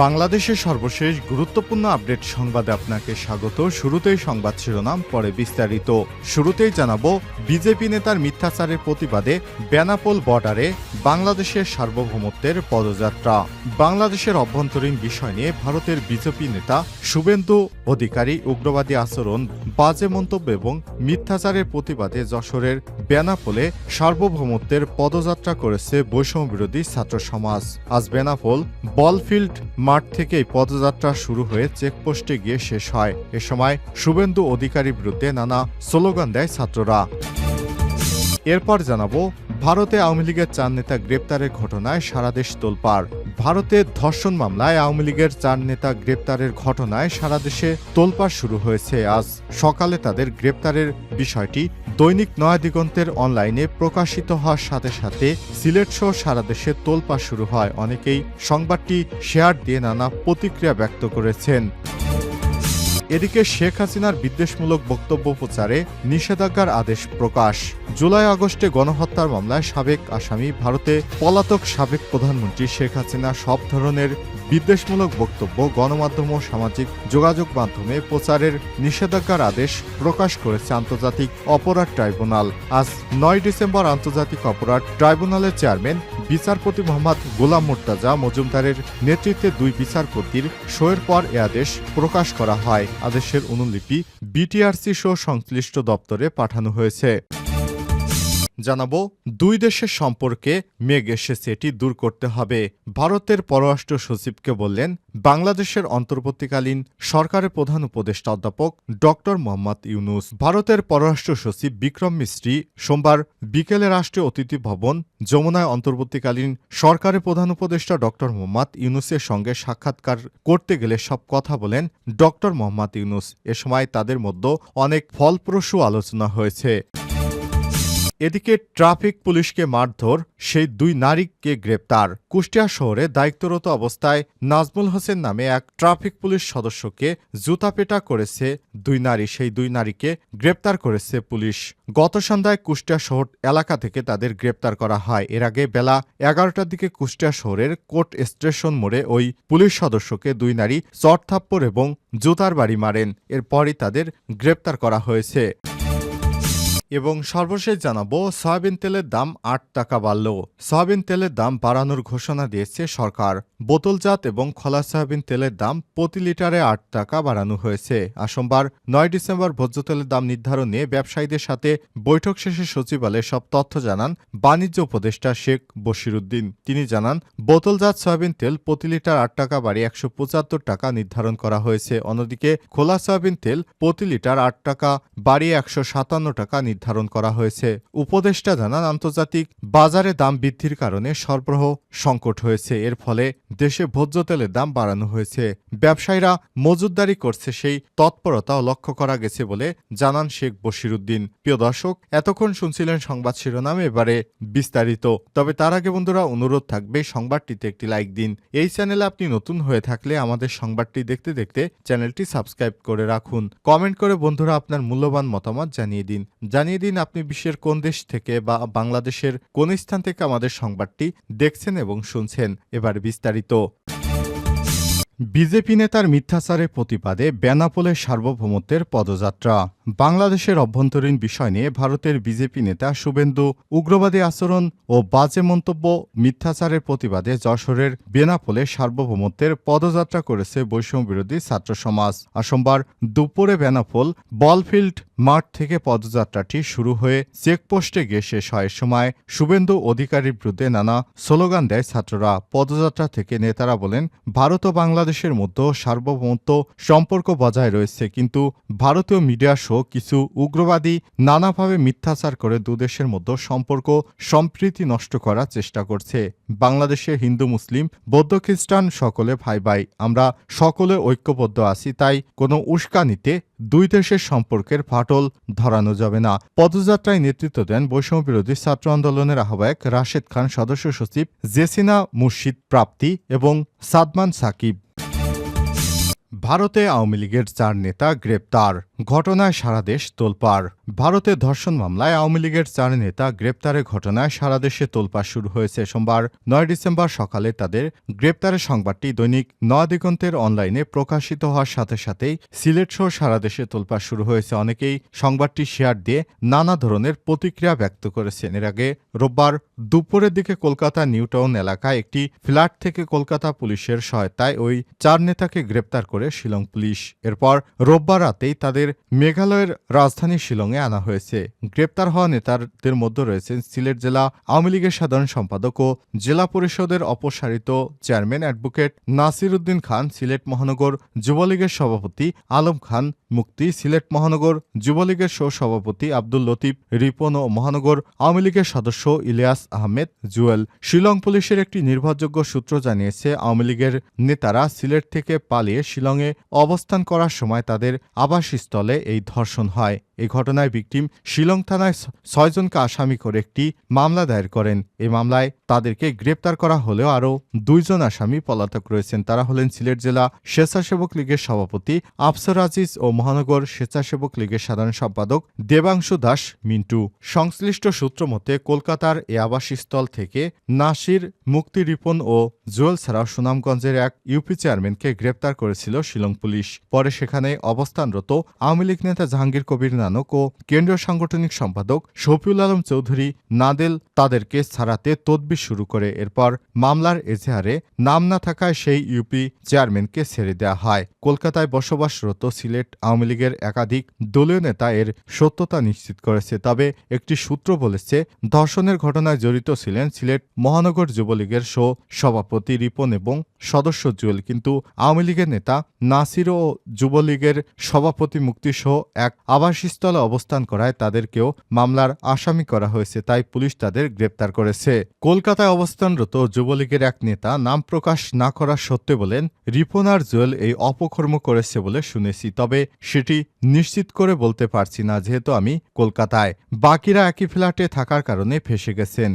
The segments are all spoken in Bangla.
বাংলাদেশের সর্বশেষ গুরুত্বপূর্ণ আপডেট সংবাদে আপনাকে স্বাগত। শুরুতেই সংবাদ শিরোনাম, পরে বিস্তারিত। শুরুতেই জানাব, বিজেপি নেতার মিথ্যাচারের প্রতিবাদে বেনাপোল বর্ডারে বাংলাদেশের সার্বভৌমত্বের পদযাত্রা। বাংলাদেশের অভ্যন্তরীণ বিষয় নিয়ে ভারতের বিজেপি নেতা শুভেন্দু অধিকারী উগ্রবাদী আচরণ, বাজে মন্তব্য এবং মিথ্যাচারের প্রতিবাদে যশোরের বেনাপোলে সার্বভৌমত্বের পদযাত্রা করেছে বৈষম্য বিরোধী ছাত্র সমাজ। আজ বেনাপোল বলফিল্ড মাঠ থেকে এই পদযাত্রা শুরু হয়ে চেকপোস্টে গিয়ে শেষ হয়। এ সময় শুভেন্দু অধিকারীর বিরুদ্ধে নানা স্লোগান দেয় ছাত্ররা। এরপর জানাব, ভারতে আওয়ামী লীগের চার নেতা গ্রেপ্তারের ঘটনায় সারা দেশ তোলপাড়। ভারতে ধর্ষণ মামলায় আওয়ামী লীগের চার নেতা গ্রেপ্তারের ঘটনায় সারা দেশে তোলপাড় শুরু হয়েছে। আজ সকালে তাদের গ্রেপ্তারের বিষয়টি দৈনিক নয়া দিগন্তের অনলাইনে প্রকাশিত হওয়ার সাথে সাথে সিলেট সহ সারা দেশে তোলপাড় শুরু হয়। অনেকেই সংবাদটি শেয়ার দিয়ে নানা প্রতিক্রিয়া ব্যক্ত করেছেন। এদিকে শেখ হাসিনার বিদ্বেষমূলক বক্তব্য প্রচারে নিষেধাজ্ঞার আদেশ প্রকাশ। জুলাই আগস্টে গণহত্যার মামলায় সাবেক আসামি ভারতে পলাতক সাবেক প্রধানমন্ত্রী শেখ হাসিনা সব ধরনের বিদ্বেষমূলক বক্তব্য, গণমাধ্যম ও সামাজিক যোগাযোগ মাধ্যমে প্রচারের নিষেধাজ্ঞার আদেশ প্রকাশ করেছে আন্তর্জাতিক অপরাধ ট্রাইব্যুনাল। আজ নয় ডিসেম্বর আন্তর্জাতিক অপরাধ ট্রাইব্যুনালের চেয়ারম্যান, বিচারপতি মোহাম্মদ গোলাম মোর্তাজা মজুমদারের নেতৃত্বে দুই বিচারপতির শোয়ের পর এ আদেশ প্রকাশ করা হয়। আদেশের অনুলিপি বিটিআরসি সহ সংশ্লিষ্ট দপ্তরে পাঠানো হয়েছে। জানাব, দুই দেশের সম্পর্কে মেঘ এসেছে, এটি দূর করতে হবে। ভারতের পররাষ্ট্র সচিবকে বললেন, বাংলাদেশের অন্তর্বর্তীকালীন সরকারের প্রধান উপদেষ্টা অধ্যাপক ডক্টর মোহাম্মদ ইউনুস। ভারতের পররাষ্ট্র সচিব বিক্রম মিস্ত্রি সোমবার বিকেলে রাষ্ট্রীয় অতিথি ভবন যমুনায় অন্তর্বর্তীকালীন সরকারের প্রধান উপদেষ্টা ডক্টর মোহাম্মদ ইউনুসের সঙ্গে সাক্ষাৎকার করতে গেলে সব কথা বলেন ডক্টর মোহাম্মদ ইউনুস। এ সময় তাদের মধ্যে অনেক ফলপ্রসূ আলোচনা হয়েছে। এদিকে ট্রাফিক পুলিশকে মারধর সেই দুই নারীকে গ্রেপ্তার। কুষ্টিয়া শহরে দায়িত্বরত অবস্থায় নাজমুল হোসেন নামে এক ট্রাফিক পুলিশ সদস্যকে জুতাপেটা করেছে দুই নারী। সেই দুই নারীকে গ্রেপ্তার করেছে পুলিশ। গত সন্ধ্যায় কুষ্টিয়া শহর এলাকা থেকে তাদের গ্রেপ্তার করা হয়। এর আগে বেলা এগারোটার দিকে কুষ্টিয়া শহরের কোর্ট স্টেশন মোড়ে ওই পুলিশ সদস্যকে দুই নারী চটথাপ্পড় এবং জুতার বাড়ি মারেন। এরপরই তাদের গ্রেপ্তার করা হয়েছে। এবং সর্বশেষ জানাব, সয়াবিন তেলের দাম আট টাকা বাড়ল সয়াবিন তেলের দাম বাড়ানোর ঘোষণা দিয়েছে সরকার। বোতলজাত এবং খোলা সয়াবিন তেলের দাম প্রতি লিটারে আট টাকা বাড়ানো হয়েছে। আর সোমবার, নয় ডিসেম্বর ভোজ্য তেলের দাম নির্ধারণ নিয়ে ব্যবসায়ীদের সাথে বৈঠক শেষে সচিবালয়ে সব তথ্য জানান বাণিজ্য উপদেষ্টা শেখ বশিরুদ্দিন। তিনি জানান, বোতলজাত সয়াবিন তেল প্রতি লিটার আট টাকা বাড়িয়ে একশো পঁচাত্তর টাকা নির্ধারণ করা হয়েছে। অন্যদিকে, খোলা সয়াবিন তেল প্রতি লিটার আট টাকা বাড়িয়ে একশো সাতান্ন টাকা নির্ধারণ করা হয়েছে। উপদেষ্টা জানান, আন্তর্জাতিক বাজারে দাম বৃদ্ধির কারণে সরবরাহ সংকট হয়েছে। এর ফলে দেশে ভোজ্য তেলের দাম বাড়ানো হয়েছে। ব্যবসায়ীরা মজুদদারি করছে, সেই তৎপরতাও লক্ষ্য করা গেছে বলে জানান শেখ বশিরুদ্দিন। প্রিয় দর্শক, এতক্ষণ শুনছিলেন সংবাদ শিরোনাম, এবারে বিস্তারিত। তবে তার আগে বন্ধুরা, অনুরোধ থাকবে, সংবাদটিতে একটি লাইক দিন। এই চ্যানেলে আপনি নতুন হয়ে থাকলে আমাদের সংবাদটি দেখতে দেখতে চ্যানেলটি সাবস্ক্রাইব করে রাখুন। কমেন্ট করে বন্ধুরা আপনার মূল্যবান মতামত জানিয়ে দিন। জানিয়ে দিন আপনি বিশ্বের কোন দেশ থেকে বা বাংলাদেশের কোন স্থান থেকে আমাদের সংবাদটি দেখছেন এবং শুনছেন। এবার বিস্তারিত। বিজেপি নেতার মিথ্যাচারের প্রতিবাদে বেনাপোলের সার্বভৌমত্বের পদযাত্রা। বাংলাদেশের অভ্যন্তরীণ বিষয় নিয়ে ভারতের বিজেপি নেতা শুভেন্দু উগ্রবাদী আচরণ ও বাজে মন্তব্য মিথ্যাচারের প্রতিবাদে যশোরের বেনাপোলে সার্বভৌমত্বের পদযাত্রা করেছে বৈষম্য বিরোধী ছাত্র সমাজ। আর সোমবার দুপুরে বেনাপোল বলফিল্ড মাঠ থেকে পদযাত্রাটি শুরু হয়ে চেকপোস্টে গিয়ে শেষ হয়। সময় শুভেন্দু অধিকারীর বিরুদ্ধে নানা স্লোগান দেয় ছাত্ররা। পদযাত্রা থেকে নেতারা বলেন, ভারত ও বাংলাদেশের মধ্যে সার্বভৌমত্ব সম্পর্ক বজায় রয়েছে, কিন্তু ভারতীয় মিডিয়া সহ কিছু উগ্রবাদী নানাভাবে মিথ্যাচার করে দুদেশের মধ্যে সম্পর্ক সম্প্রীতি নষ্ট করার চেষ্টা করছে। বাংলাদেশে হিন্দু, মুসলিম, বৌদ্ধ, খ্রিস্টান সকলে ভাই ভাই। আমরা সকলে ঐক্যবদ্ধ আছি, তাই কোনো উস্কানিতে দুই দেশের সম্পর্কের ফাটল ধরানো যাবে না। পদযাত্রায় নেতৃত্ব দেন বৈষম্য বিরোধী ছাত্র আন্দোলনের আহ্বায়ক রাশেদ খান, সদস্য সচিব জেসিনা মুর্শিদ প্রাপ্তি এবং সাদমান সাকিব। ভারতে আওয়ামী লীগের চার নেতা গ্রেপ্তার। ঘটনায় সারা দেশ তোলপাড়। ভারতের ধর্ষণ মামলায় আওয়ামী লীগের চার নেতা গ্রেপ্তারের ঘটনায় সারা দেশে তোলপাড় শুরু হয়েছে সোমবার, নয় ডিসেম্বর সকালে তাদের গ্রেপ্তারের সংবাদটি দৈনিক নয়াদিগন্তের অনলাইনে প্রকাশিত হওয়ার সাথে সাথেই সিলেট সহ সারা দেশে তোলপাড় শুরু হয়েছে। অনেকেই সংবাদটি শেয়ার দিয়ে নানা ধরনের প্রতিক্রিয়া ব্যক্ত করেছেন। এর আগে রোববার দুপুরের দিকে কলকাতা নিউটাউন এলাকায় একটি ফ্ল্যাট থেকে কলকাতা পুলিশের সহায়তায় ওই চার নেতাকে গ্রেপ্তার করে শিলং পুলিশ। এরপর রোববার রাতেই তাদের মেঘালয়ের রাজধানী শিলংয়ে আনা হয়েছে। গ্রেপ্তার হওয়া নেতাদের মধ্যে রয়েছেন সিলেট জেলা আওয়ামী লীগের সাধারণ সম্পাদক ও জেলা পরিষদের অপসারিত চেয়ারম্যান অ্যাডভোকেট নাসির উদ্দিন খান, সিলেট মহানগর যুবলীগের সভাপতি আলম খান, মুক্তি সিলেট মহানগর যুবলীগের সহ সভাপতি আব্দুল লতিফ, রিপন ও মহানগর আওয়ামী লীগের সদস্য ইলিয়াস আহমেদ, জুয়েল। শিলং পুলিশের একটি নির্ভরযোগ্য সূত্র জানিয়েছে, আওয়ামী লীগের নেতারা সিলেট থেকে পালিয়ে শিলংয়ে অবস্থান করার সময় তাদের আবাসস্থলে এই ধর্ষণ হয়। এই ঘটনায় ভিকটিম শিলং থানায় ছয়জনকে আসামি করে একটি মামলা দায়ের করেন। এই মামলায় তাদেরকে গ্রেপ্তার করা হলেও আরও দুইজন আসামি পলাতক রয়েছেন। তারা হলেন সিলেট জেলা স্বেচ্ছাসেবক লীগের সভাপতি আফসর আজিজ ও মহানগর স্বেচ্ছাসেবক লীগের সাধারণ সম্পাদক দেবাংশু দাস মিন্টু। সংশ্লিষ্ট সূত্র মতে, কলকাতার এ আবাসস্থল থেকে নাসির, মুক্তি রিপন ও জুয়েল ছাড়াও সুনামগঞ্জের এক ইউপি চেয়ারম্যানকে গ্রেপ্তার করেছিল শিলং পুলিশ। পরে সেখানে অবস্থানরত আওয়ামী লীগ নেতা জাহাঙ্গীর কবির নানক ও কেন্দ্রীয় সাংগঠনিক সম্পাদক শফিউল আলম চৌধুরী নাদেল তাদেরকে ছাড়াতে তদবির শুরু করে। এরপর মামলার এজাহারে নাম না থাকায় সেই ইউপি চেয়ারম্যানকে ছেড়ে দেওয়া হয়। কলকাতায় বসবাসরত সিলেট আওয়ামী লীগের একাধিক দলীয় নেতা এর সত্যতা নিশ্চিত করেছে। তবে একটি সূত্র বলেছে, ধর্ষণের ঘটনায় জড়িত ছিলেন সিলেট মহানগর যুবলীগের শো সভাপতি রিপন এবং সদস্য জুয়েল, কিন্তু আওয়ামী লীগের নেতা নাসির ও যুবলীগের সভাপতি মুক্তিসহ এক আবাসস্থলে অবস্থান করায় তাদেরকেও মামলার আসামি করা হয়েছে, তাই পুলিশ তাদের গ্রেপ্তার করেছে। কলকাতায় অবস্থানরত যুবলীগের এক নেতা নাম প্রকাশ না করা সত্ত্বে বলেন, রিপন আর জুয়েল এই অপকর্ম করেছে বলে শুনেছি, তবে সেটি নিশ্চিত করে বলতে পারছি না, যেহেতু আমি কলকাতায়। বাকিরা একই ফ্ল্যাটে থাকার কারণে ফেসে গেছেন।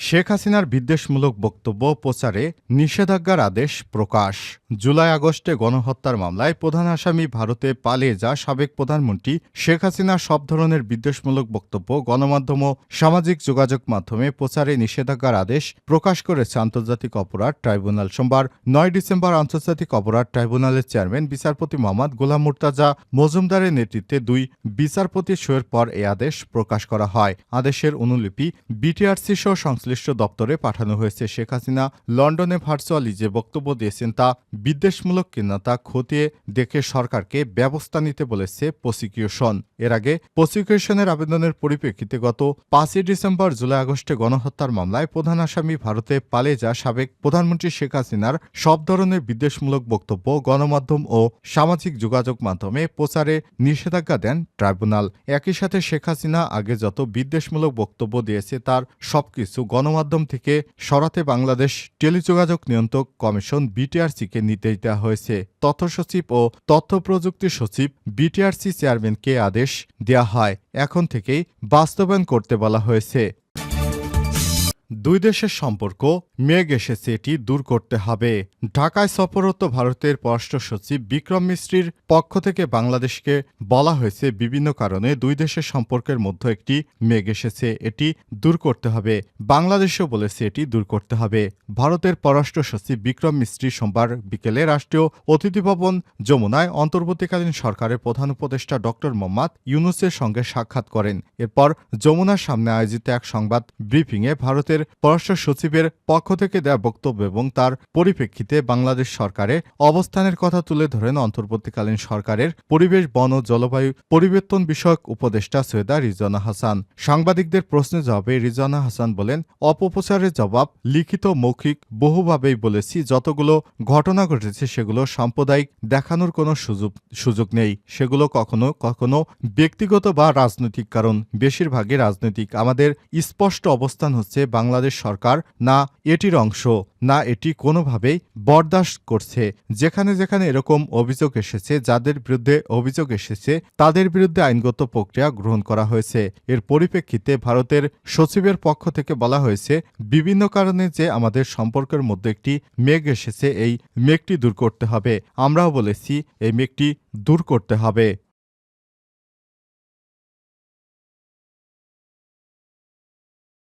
শেখ হাসিনার বিদ্বেষমূলক বক্তব্য প্রচারে নিষেধাজ্ঞার আদেশ প্রকাশ। জুলাই আগস্টে গণহত্যার মামলায় প্রধান আসামি ভারতে পালিয়ে যা সাবেক প্রধানমন্ত্রী শেখ হাসিনা সব ধরনের বিদ্বেষমূলক বক্তব্য, গণমাধ্যম ও সামাজিক যোগাযোগ মাধ্যমে প্রচারে নিষেধাজ্ঞার আদেশ প্রকাশ করেছে আন্তর্জাতিক অপরাধ ট্রাইব্যুনাল। সোমবার, নয় ডিসেম্বর আন্তর্জাতিক অপরাধ ট্রাইব্যুনালের চেয়ারম্যান, বিচারপতি মোহাম্মদ গোলাম মুর্তাজা মজুমদারের নেতৃত্বে দুই বিচারপতি সইয়ের পর এ আদেশ প্রকাশ করা হয়। আদেশের অনুলিপি বিটিআরসি সহ সংশ্লিষ্ট দপ্তরে পাঠানো হয়েছে। শেখ হাসিনা লন্ডনে ভার্চুয়ালি যে বক্তব্য দিয়েছেন তা বিদ্বেষমূলক কিনা তা খতিয়ে দেখে সরকারকে ব্যবস্থা নিতে বলেছে প্রসিকিউশন। এর আগে প্রসিকিউশনের আবেদনের পরিপ্রেক্ষিতে গত পাঁচই ডিসেম্বর জুলাই আগস্টে গণহত্যার মামলায় প্রধান আসামি ভারতে পালিয়ে যা সাবেক প্রধানমন্ত্রী শেখ হাসিনার সব ধরনের বিদ্বেষমূলক বক্তব্য, গণমাধ্যম ও সামাজিক যোগাযোগ মাধ্যমে প্রচারে নিষেধাজ্ঞা দেন ট্রাইব্যুনাল। একই সাথে শেখ হাসিনা আগে যত বিদ্বেষমূলক বক্তব্য দিয়েছে তার সবকিছু গণমাধ্যম থেকে সরাতে বাংলাদেশ টেলিযোগাযোগ নিয়ন্ত্রক কমিশন বিটিআরসিকে নির্দেশ দেওয়া হয়েছে। তথ্য সচিব ও তথ্য প্রযুক্তি সচিব বিটিআরসি চেয়ারম্যানকে আদেশ দেওয়া হয়। এখন থেকেই বাস্তবায়ন করতে বলা হয়েছে। দুই দেশের সম্পর্ক, মেঘ এসেছে, এটি দূর করতে হবে। ঢাকায় সফররত ভারতের পররাষ্ট্র সচিব বিক্রম মিস্ত্রির পক্ষ থেকে বাংলাদেশকে বলা হয়েছে, বিভিন্ন কারণে দুই দেশের সম্পর্কের মধ্যে একটি মেঘ এসেছে, এটি দূর করতে হবে। বাংলাদেশও বলেছে, এটি দূর করতে হবে। ভারতের পররাষ্ট্র সচিব বিক্রম মিস্ত্রি সোমবার বিকেলে রাষ্ট্রীয় অতিথি ভবন যমুনায় অন্তর্বর্তীকালীন সরকারের প্রধান উপদেষ্টা ডক্টর মোহাম্মদ ইউনুসের সঙ্গে সাক্ষাৎ করেন। এরপর যমুনার সামনে আয়োজিত এক সংবাদ ব্রিফিংয়ে ভারতের পররাষ্ট্র সচিবের পক্ষ থেকে দেওয়া বক্তব্য এবং তার পরিপ্রেক্ষিতে বাংলাদেশ সরকারের অবস্থানের কথা তুলে ধরেন অন্তর্বর্তীকালীন সরকারের পরিবেশ, বন জলবায়ু পরিবর্তন বিষয়ক উপদেষ্টা সৈয়দা রিজওয়ানা হাসান। সাংবাদিকদের প্রশ্নের জবাবে রিজওয়ানা হাসান বলেন, অপপ্রচারের জবাব লিখিত, মৌখিক, বহুভাবেই বলেছি, যতগুলো ঘটনা ঘটেছে সেগুলো সাম্প্রদায়িক দেখানোর কোনো সুযোগ সুযোগ নেই। সেগুলো কখনো কখনো ব্যক্তিগত বা রাজনৈতিক, কারণ বেশিরভাগই রাজনৈতিক। আমাদের স্পষ্ট অবস্থান হচ্ছে বাংলা বাংলাদেশ সরকার না এটির অংশ, না এটি কোনোভাবেই বরদাস্ত করছে। যেখানে যেখানে এরকম অভিযোগ এসেছে, যাদের বিরুদ্ধে অভিযোগ এসেছে, তাদের বিরুদ্ধে আইনগত প্রক্রিয়া গ্রহণ করা হয়েছে। এর পরিপ্রেক্ষিতে ভারতের সচিবের পক্ষ থেকে বলা হয়েছে, বিভিন্ন কারণে যে আমাদের সম্পর্কের মধ্যে একটি মেঘ এসেছে, এই মেঘটি দূর করতে হবে। আমরাও বলেছি, এই মেঘটি দূর করতে হবে।